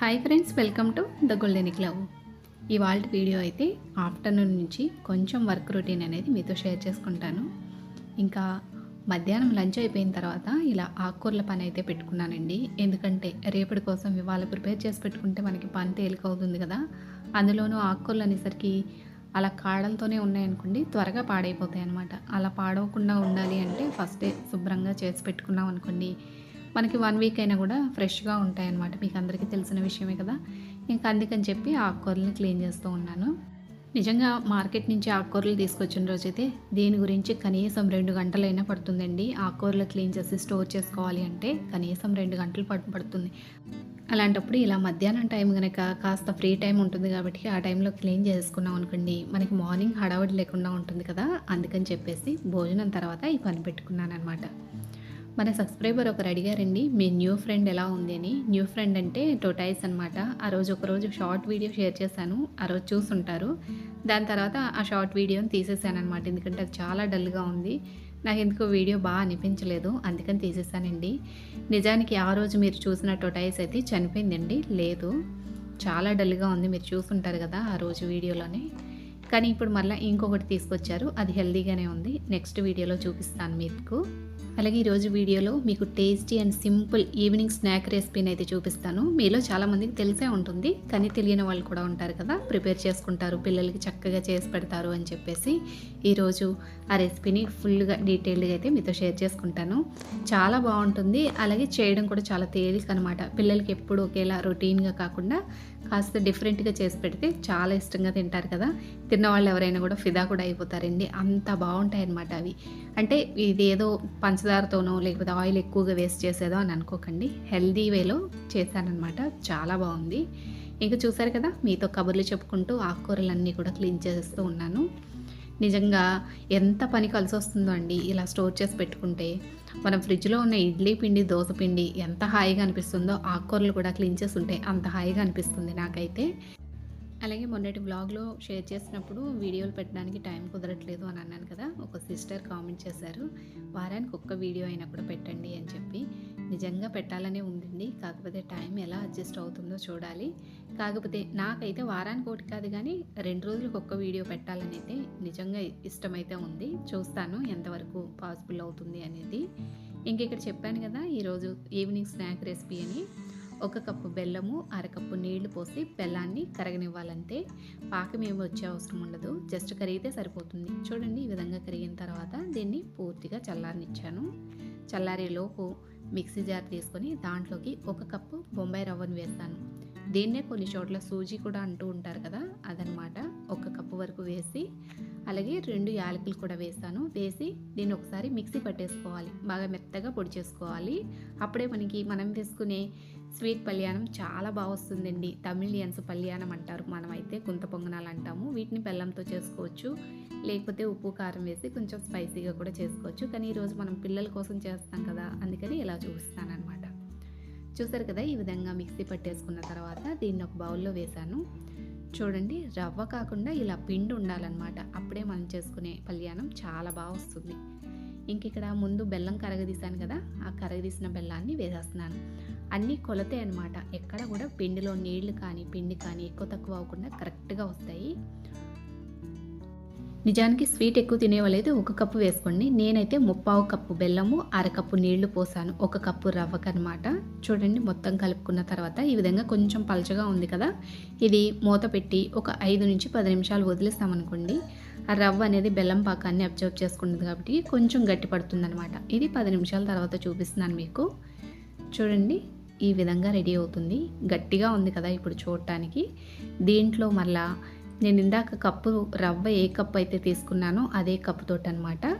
Hi friends welcome to the golden club ఇవాళ video అయితే afternoon నుంచి కొంచెం వర్క్ రొటీన్ అనేది మీతో షేర్ చేసుకుంటాను. ఇంకా మధ్యాహ్నం లంచ్ అయిపోయిన తర్వాత ఇలా ఆకుకూరల పని అయితే పెట్టుకున్నానండి. ఎందుకంటే రేపటి కోసం ఇవాళ ప్రిపేర్ చేసి పెట్టుకుంటే మనకి పని తేలిక అవుతుంది కదా. అందులోనూ ఆకుకూరలు అనేసరికి అలా కాడలతోనే ఉన్నాయనుకోండి త్వరగా పాడైపోతాయి అనమాట అలా పాడవకుండా ఉండాలి అంటే ఫస్టే శుభ్రంగా చేసి పెట్టుకున్నాం అనుకోండి మనకి వన్ వీక్ అయినా కూడా ఫ్రెష్గా ఉంటాయన్నమాట. మీకు అందరికీ తెలిసిన విషయమే కదా. ఇంకా అందుకని చెప్పి ఆకుకూరలను క్లీన్ చేస్తూ ఉన్నాను. నిజంగా మార్కెట్ నుంచి ఆకుకూరలు తీసుకొచ్చిన రోజైతే దీని గురించి కనీసం రెండు గంటలైనా పడుతుందండి. ఆకుకూరలు క్లీన్ చేసి స్టోర్ చేసుకోవాలి అంటే కనీసం రెండు గంటలు పడు పడుతుంది. అలాంటప్పుడు ఇలా మధ్యాహ్నం టైం కనుక కాస్త ఫ్రీ టైం ఉంటుంది కాబట్టి ఆ టైంలో క్లీన్ చేసుకున్నాం అనుకోండి మనకి మార్నింగ్ హడావడి లేకుండా ఉంటుంది కదా. అందుకని చెప్పేసి భోజనం తర్వాత ఈ పని పెట్టుకున్నాను అనమాట మన సబ్స్క్రైబర్ ఒకరు అడిగారండి మీ న్యూ ఫ్రెండ్ ఎలా ఉంది అని. న్యూ ఫ్రెండ్ అంటే టోటైస్ అనమాట ఆ రోజు ఒకరోజు షార్ట్ వీడియో షేర్ చేశాను ఆ రోజు చూసుంటారు. దాని తర్వాత ఆ షార్ట్ వీడియోని తీసేసాను అనమాట ఎందుకంటే అది చాలా డల్గా ఉంది. నాకు ఎందుకో వీడియో బాగా అనిపించలేదు అందుకని తీసేసానండి నిజానికి ఆ రోజు మీరు చూసిన టొటైస్ అయితే చనిపోయిందండి. లేదు చాలా డల్గా ఉంది మీరు చూసుంటారు కదా ఆ రోజు వీడియోలోనే. కానీ ఇప్పుడు మళ్ళీ ఇంకొకటి తీసుకొచ్చారు అది హెల్దీగానే ఉంది. నెక్స్ట్ వీడియోలో చూపిస్తాను మీకు. అలాగే ఈరోజు వీడియోలో మీకు tasty and simple evening snack రెసిపీని అయితే చూపిస్తాను. మీలో చాలామందికి తెలిసే ఉంటుంది. కానీ తెలియని వాళ్ళు కూడా ఉంటారు కదా. ప్రిపేర్ చేసుకుంటారు. పిల్లలకి చక్కగా చేసి పెడతారు అని చెప్పేసి ఈరోజు ఆ రెసిపీని ఫుల్గా డీటెయిల్డ్గా అయితే మీతో షేర్ చేసుకుంటాను. చాలా బాగుంటుంది. అలాగే చేయడం కూడా చాలా తేలిక అనమాట పిల్లలకి ఎప్పుడు ఒకేలా రొటీన్గా కాకుండా కాస్త డిఫరెంట్గా చేసి పెడితే చాలా ఇష్టంగా తింటారు కదా. తిన్న వాళ్ళు ఎవరైనా కూడా ఫిదా కూడా అయిపోతారండి. అంత బాగుంటాయి అన్నమాట అవి. అంటే ఇది ఏదో పంచదారతోనో లేకపోతే ఆయిల్ ఎక్కువగా వేస్ట్ చేసేదో అని అనుకోకండి. హెల్దీ వేలో చేశానమాట చాలా బాగుంది. ఇంకా చూసారు కదా మీతో కబుర్లు చెప్పుకుంటూ ఆకుకూరలన్నీ కూడా క్లీన్ చేస్తూ ఉన్నాను. నిజంగా ఎంత పని కలిసి వస్తుందో అండి ఇలా స్టోర్ చేసి పెట్టుకుంటే. మనం ఫ్రిడ్జ్లో ఉన్న ఇడ్లీ పిండి దోశ పిండి ఎంత హాయిగా అనిపిస్తుందో ఆకుకూరలు కూడా క్లీన్ చేసి ఉంటే అంత హాయిగా అనిపిస్తుంది నాకైతే. అలాగే మొన్నటి బ్లాగ్లో షేర్ చేసినప్పుడు వీడియోలు పెట్టడానికి టైం కుదరట్లేదు అని అన్నాను కదా ఒక సిస్టర్ కామెంట్ చేశారు వారానికి ఒక్క వీడియో అయినా కూడా పెట్టండి అని చెప్పి. నిజంగా పెట్టాలనే ఉండింది కాకపోతే టైం ఎలా అడ్జస్ట్ అవుతుందో చూడాలి. కాకపోతే నాకైతే వారానికి ఒకటి కాదు కానీ రెండు రోజులకు ఒక్క వీడియో పెట్టాలని అయితే నిజంగా ఇష్టమైతే ఉంది చూస్తాను ఎంతవరకు పాసిబుల్ అవుతుంది అనేది. ఇంక ఇక్కడ చెప్పాను కదా ఈరోజు ఈవినింగ్ స్నాక్ రెసిపీ అని. ఒక కప్పు బెల్లము అరకప్పు నీళ్ళు పోసి బెల్లాన్ని కరగనివ్వాలంటే పాకం ఏమి వచ్చే అవసరం ఉండదు. జస్ట్ కరిగితే సరిపోతుంది. చూడండి ఈ విధంగా కరిగిన తర్వాత దీన్ని పూర్తిగా చల్లారనిచ్చాను. చల్లారేలోపు మిక్సీ జార్ తీసుకొని దాంట్లోకి ఒక కప్పు బొంబాయి రవ్వను వేస్తాను. దీన్నే కొన్ని చోట్ల సూజీ కూడా అంటూ ఉంటారు కదా అదనమాట. ఒక కప్పు వరకు వేసి అలాగే రెండు యాలకులు కూడా వేసాను. వేసి దీన్ని ఒకసారి మిక్సీ పట్టేసుకోవాలి. బాగా మెత్తగా పొడి చేసుకోవాలి. అప్పుడే మనకి మనం వేసుకునే స్వీట్ పల్యానం చాలా బాగా వస్తుందండి. తమిళియన్స్ పల్యానం అంటారు. మనమైతే గుంత పొంగనాలు అంటాము. వీటిని బెల్లంతో చేసుకోవచ్చు. లేకపోతే ఉప్పు కారం వేసి కొంచెం స్పైసీగా కూడా చేసుకోవచ్చు. కానీ ఈరోజు మనం పిల్లల కోసం చేస్తాం కదా అందుకని ఇలా చూపిస్తానమాట చూసారు కదా ఈ విధంగా మిక్సీ పట్టేసుకున్న తర్వాత దీన్ని ఒక బౌల్లో వేశాను చూడండి రవ్వ కాకుండా ఇలా పిండి ఉండాలన్నమాట. అప్పుడే మనం చేసుకునే కళ్యాణం చాలా బాగా వస్తుంది. ఇంక ఇక్కడ ముందు బెల్లం కరగదీశాను కదా ఆ కరగదీసిన బెల్లాన్ని వేసేస్తున్నాను. అన్నీ కొలతే అనమాట ఎక్కడ కూడా పిండిలో నీళ్ళు కానీ పిండి కానీ ఎక్కువ తక్కువ అవ్వకుండా కరెక్ట్గా వస్తాయి. నిజానికి స్వీట్ ఎక్కువ తినేవాళ్ళైతే ఒక కప్పు వేసుకోండి. నేనైతే ముప్పావు కప్పు బెల్లము అరకప్పు నీళ్ళు పోసాను. ఒక కప్పు రవ్వకనమాట చూడండి మొత్తం కలుపుకున్న తర్వాత ఈ విధంగా కొంచెం పలచగా ఉంది కదా. ఇది మూత పెట్టి ఒక ఐదు నుంచి పది నిమిషాలు వదిలేస్తామనుకోండి ఆ రవ్వ అనేది బెల్లం పాకాన్ని అబ్జర్వ్ చేసుకుంటుంది కాబట్టి కొంచెం గట్టి పడుతుందనమాట ఇది పది నిమిషాల తర్వాత చూపిస్తున్నాను మీకు. చూడండి ఈ విధంగా రెడీ అవుతుంది. గట్టిగా ఉంది కదా ఇప్పుడు చూడటానికి. దీంట్లో మళ్ళా నేను ఇందాక కప్పు రవ్వ ఏ కప్పు అయితే తీసుకున్నానో అదే కప్పుతోటి అనమాట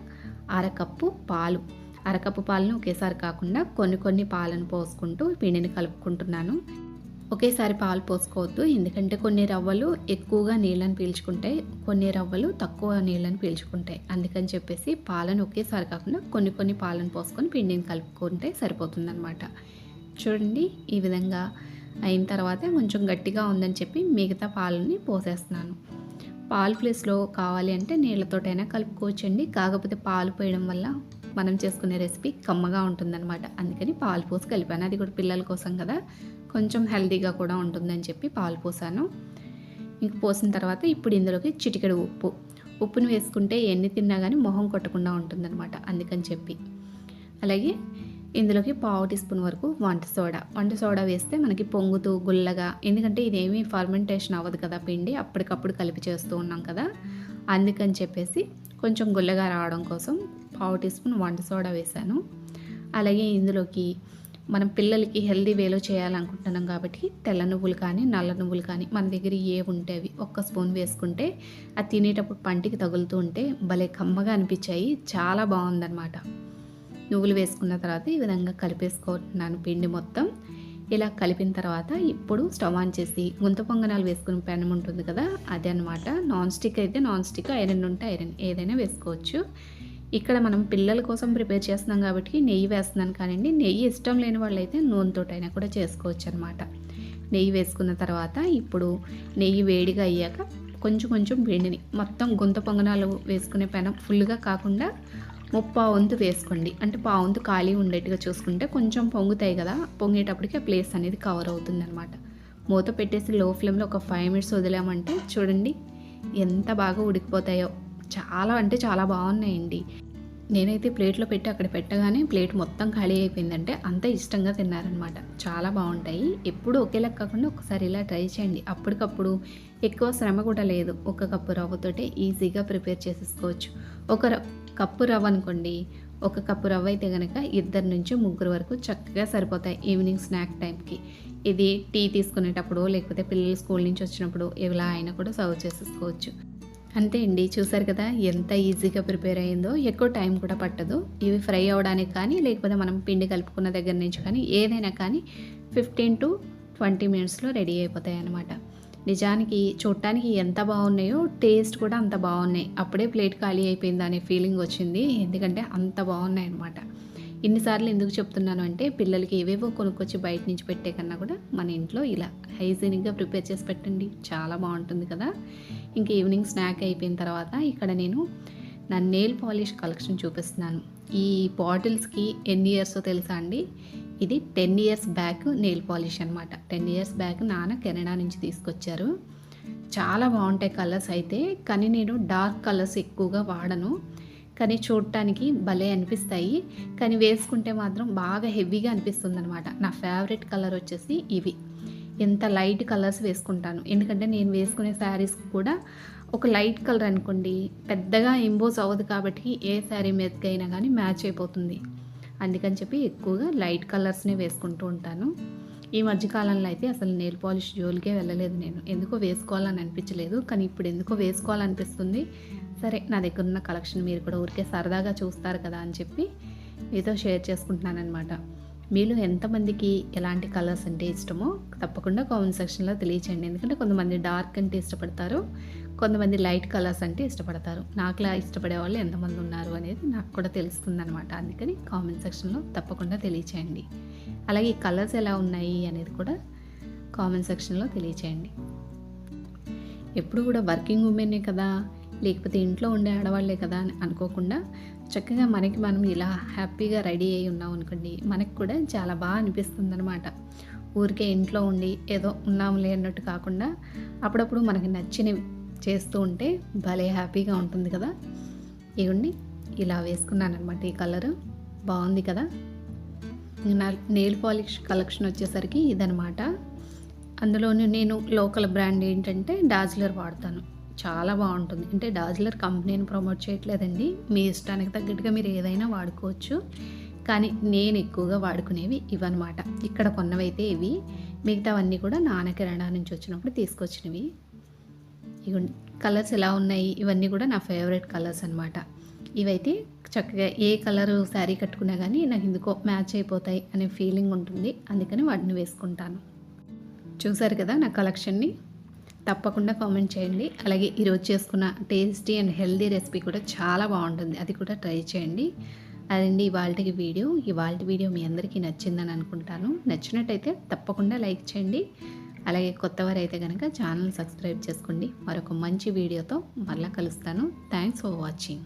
అరకప్పు పాలు. అరకప్పు పాలను ఒకేసారి కాకుండా కొన్ని కొన్ని పాలను పోసుకుంటూ పిండిని కలుపుకుంటున్నాను. ఒకేసారి పాలు పోసుకోవద్దు ఎందుకంటే కొన్ని రవ్వలు ఎక్కువగా నీళ్ళని పీల్చుకుంటాయి కొన్ని రవ్వలు తక్కువ నీళ్ళని పీల్చుకుంటాయి. అందుకని చెప్పేసి పాలను ఒకేసారి కాకుండా కొన్ని కొన్ని పాలను పోసుకొని పిండిని కలుపుకుంటే సరిపోతుందన్నమాట. చూడండి ఈ విధంగా అయిన తర్వాత కొంచెం గట్టిగా ఉందని చెప్పి మిగతా పాలని పోసేస్తున్నాను. పాలు ప్లేస్లో కావాలి అంటే నీళ్ళతోటైనా కలుపుకోవచ్చండి. కాకపోతే పాలు పోయడం వల్ల మనం చేసుకునే రెసిపీ కమ్మగా ఉంటుందన్నమాట. అందుకని పాలు పోసి కలిపాను. అది కూడా పిల్లల కోసం కదా. కొంచెం హెల్దీగా కూడా ఉంటుందని చెప్పి పాలు పోసాను. ఇంక పోసిన తర్వాత ఇప్పుడు ఇందులోకి చిటికెడు ఉప్పు. ఉప్పుని వేసుకుంటే ఎన్ని తిన్నా కానీ మొహం కొట్టకుండా ఉంటుందన్నమాట. అందుకని చెప్పి. అలాగే ఇందులోకి పావు టీ స్పూన్ వరకు వంట సోడా. వంట సోడా వేస్తే మనకి పొంగుతూ గుల్లగా ఎందుకంటే ఇదేమీ ఫర్మెంటేషన్ అవ్వదు కదా పిండి అప్పటికప్పుడు కలిపి చేస్తూ ఉన్నాం కదా. అందుకని చెప్పేసి కొంచెం గుల్లగా రావడం కోసం పావు టీ స్పూన్ వంట సోడా వేశాను. అలాగే ఇందులోకి మనం పిల్లలకి హెల్దీ వేలో చేయాలనుకుంటున్నాం కాబట్టి తెల్ల నువ్వులు కానీ నల్ల నువ్వులు కానీ మన దగ్గర ఏ ఉంటే అవి ఒక్క స్పూన్ వేసుకుంటే అది తినేటప్పుడు పంటికి తగులుతూ ఉంటే భలే కమ్మగా అనిపించాయి. చాలా బాగుందన్నమాట. నువ్వులు వేసుకున్న తర్వాత ఈ విధంగా కలిపేసుకుంటున్నాను పిండి మొత్తం. ఇలా కలిపిన తర్వాత ఇప్పుడు స్టవ్ ఆన్ చేసి గుంత పొంగనాలు వేసుకునే పెనం ఉంటుంది కదా అదే అనమాట నాన్ స్టిక్ అయితే నాన్ స్టిక్ ఐరన్ ఉంటే ఐరన్ ఏదైనా వేసుకోవచ్చు. ఇక్కడ మనం పిల్లల కోసం ప్రిపేర్ చేస్తున్నాం కాబట్టి నెయ్యి వేస్తున్నాను కానివ్వండి నెయ్యి ఇష్టం లేని వాళ్ళైతే నూనెతోటైనా కూడా చేసుకోవచ్చు అనమాట నెయ్యి వేసుకున్న తర్వాత ఇప్పుడు నెయ్యి వేడిగా అయ్యాక కొంచెం కొంచెం పిండిని మొత్తం గుంత పొంగనాలు వేసుకునే పెనం ఫుల్గా కాకుండా ముప్పా వంతు వేసుకోండి. అంటే పావంతు ఖాళీ ఉండేట్టుగా చూసుకుంటే కొంచెం పొంగుతాయి కదా పొంగేటప్పటికి ఆ ప్లేస్ అనేది కవర్ అవుతుంది అనమాట మూత పెట్టేసి లో ఫ్లేమ్లో ఒక ఫైవ్ మినిట్స్ వదిలామంటే చూడండి ఎంత బాగా ఉడికిపోతాయో. చాలా అంటే చాలా బాగున్నాయండి. నేనైతే ప్లేట్లో పెట్టి అక్కడ పెట్టగానే ప్లేట్ మొత్తం ఖాళీ అయిపోయిందంటే అంత ఇష్టంగా తిన్నారనమాట చాలా బాగుంటాయి. ఎప్పుడు ఒకేలా కాకుండా ఒకసారి ఇలా ట్రై చేయండి. అప్పటికప్పుడు ఎక్కువ శ్రమ కూడా లేదు. ఒక కప్పు రవ్వతోటే ఈజీగా ప్రిపేర్ చేసేసుకోవచ్చు. ఒక కప్పు రవ్వ అనుకోండి. ఒక కప్పు రవ్వ అయితే కనుక ఇద్దరు నుంచి ముగ్గురు వరకు చక్కగా సరిపోతాయి ఈవినింగ్ స్నాక్ టైంకి ఇది టీ తీసుకునేటప్పుడు లేకపోతే పిల్లలు స్కూల్ నుంచి వచ్చినప్పుడు ఇలా అయినా కూడా సర్వ్ చేసేసుకోవచ్చు. అంతే అండి. చూసారు కదా ఎంత ఈజీగా ప్రిపేర్ అయిందో. ఎక్కువ టైం కూడా పట్టదు. ఇవి ఫ్రై అవ్వడానికి కానీ లేకపోతే మనం పిండి కలుపుకున్న దగ్గర నుంచి కానీ ఏదైనా కానీ ఫిఫ్టీన్ టు ట్వంటీ మినిట్స్లో రెడీ అయిపోతాయి అన్నమాట నిజానికి చూడటానికి ఎంత బాగున్నాయో టేస్ట్ కూడా అంత బాగున్నాయి. అప్పుడే ప్లేట్ ఖాళీ అయిపోయింది అనే ఫీలింగ్ వచ్చింది. ఎందుకంటే అంత బాగున్నాయి అనమాట ఇన్నిసార్లు ఎందుకు చెప్తున్నాను అంటే పిల్లలకి ఏవేవో కొనుక్కొచ్చి బయట నుంచి పెట్టే కన్నా కూడా మన ఇంట్లో ఇలా హైజీనిక్గా ప్రిపేర్ చేసి పెట్టండి. చాలా బాగుంటుంది కదా. ఇంక ఈవినింగ్ స్నాక్ అయిపోయిన తర్వాత ఇక్కడ నేను నా నెయిల్ పాలిష్ కలెక్షన్ చూపిస్తున్నాను. ఈ బాటిల్స్కి ఎన్ని ఇయర్స్ తెలుసా అండి? ఇది ten years back nail polish అనమాట టెన్ ఇయర్స్ బ్యాక్ నాన్న కెనడా నుంచి తీసుకొచ్చారు. చాలా బాగుంటాయి కలర్స్ అయితే కానీ నేను డార్క్ కలర్స్ ఎక్కువగా వాడను. కానీ చూడటానికి భలే అనిపిస్తాయి. కానీ వేసుకుంటే మాత్రం బాగా హెవీగా అనిపిస్తుంది అనమాట నా ఫేవరెట్ కలర్ వచ్చేసి ఇవి. ఎంత లైట్ కలర్స్ వేసుకుంటాను. ఎందుకంటే నేను వేసుకునే శారీస్ కూడా ఒక లైట్ కలర్ అనుకోండి పెద్దగా ఎంబోస్ అవ్వదు కాబట్టి ఏ శారీ మీదకైనా కానీ మ్యాచ్ అయిపోతుంది. అందుకని చెప్పి ఎక్కువగా లైట్ కలర్స్నే వేసుకుంటూ ఉంటాను. ఈ మధ్యకాలంలో అయితే అసలు నెయిల్ పాలిష్ జోలికే వెళ్ళలేదు నేను. ఎందుకో వేసుకోవాలని అనిపించలేదు కానీ ఇప్పుడు ఎందుకో వేసుకోవాలనిపిస్తుంది. సరే నా దగ్గర ఉన్న కలెక్షన్ మీరు కూడా ఊరికే సరదాగా చూస్తారు కదా అని చెప్పి మీతో షేర్ చేసుకుంటున్నాను అనమాట మీలో ఎంతమందికి ఎలాంటి కలర్స్ అంటే ఇష్టమో తప్పకుండా కామెంట్ సెక్షన్లో తెలియచేయండి. ఎందుకంటే కొంతమంది డార్క్ అంటే ఇష్టపడతారు కొంతమంది లైట్ కలర్స్ అంటే ఇష్టపడతారు. నాకులా ఇష్టపడే వాళ్ళు ఎంతమంది ఉన్నారు అనేది నాకు కూడా తెలుస్తుంది అనమాట అందుకని కామెంట్ సెక్షన్లో తప్పకుండా తెలియచేయండి. అలాగే ఈ కలర్స్ ఎలా ఉన్నాయి అనేది కూడా కామెంట్ సెక్షన్లో తెలియచేయండి. ఎప్పుడు కూడా వర్కింగ్ ఉమెనే కదా లేకపోతే ఇంట్లో ఉండే ఆడవాళ్ళే కదా అని అనుకోకుండా చక్కగా మనకి మనం ఇలా హ్యాపీగా రెడీ అయి ఉన్నాం అనుకోండి మనకు కూడా చాలా బాగా అనిపిస్తుంది అనమాట ఊరికే ఇంట్లో ఉండి ఏదో ఉన్నాంలే అన్నట్టు కాకుండా అప్పుడప్పుడు మనకి నచ్చినవి చేస్తూ ఉంటే భలే హ్యాపీగా ఉంటుంది కదా. ఇవన్నీ ఇలా వేసుకున్నాను అనమాట ఈ కలరు. బాగుంది కదా. నా నెయిల్ పాలిష్ కలెక్షన్ వచ్చేసరికి ఇదనమాట అందులోనూ నేను లోకల్ బ్రాండ్ ఏంటంటే డాజ్లర్ వాడతాను. చాలా బాగుంటుంది. అంటే డాజ్లర్ కంపెనీని ప్రమోట్ చేయట్లేదండి. మీ ఇష్టానికి తగ్గట్టుగా మీరు ఏదైనా వాడుకోవచ్చు. కానీ నేను ఎక్కువగా వాడుకునేవి ఇవన్నమాట. ఇక్కడ కొన్నవైతే ఇవి. మిగతావన్నీ కూడా నాన్న కిరాణా నుంచి వచ్చినప్పుడు తీసుకొచ్చినవి. ఇవి కలర్స్ ఎలా ఉన్నాయి ఇవన్నీ కూడా నా ఫేవరెట్ కలర్స్ అనమాట ఇవైతే చక్కగా ఏ కలర్ శారీ కట్టుకున్నా కానీ నాకు ఎందుకో మ్యాచ్ అయిపోతాయి అనే ఫీలింగ్ ఉంటుంది. అందుకని వాటిని వేసుకుంటాను. చూసారు కదా నా కలెక్షన్ని తప్పకుండా కామెంట్ చేయండి. అలాగే ఈరోజు చేసుకున్న టేస్టీ అండ్ హెల్దీ రెసిపీ కూడా చాలా బాగుంటుంది. అది కూడా ట్రై చేయండి. అదండి ఇవాళకి వీడియో. ఇవాళ వీడియో మీ అందరికీ నచ్చిందని అనుకుంటాను. నచ్చినట్టయితే తప్పకుండా లైక్ చేయండి. అలాగే కొత్తవారు అయితే కనుక ఛానల్ సబ్స్క్రైబ్ చేసుకోండి. మరొక మంచి వీడియోతో మళ్ళీ కలుస్తాను. Thanks for watching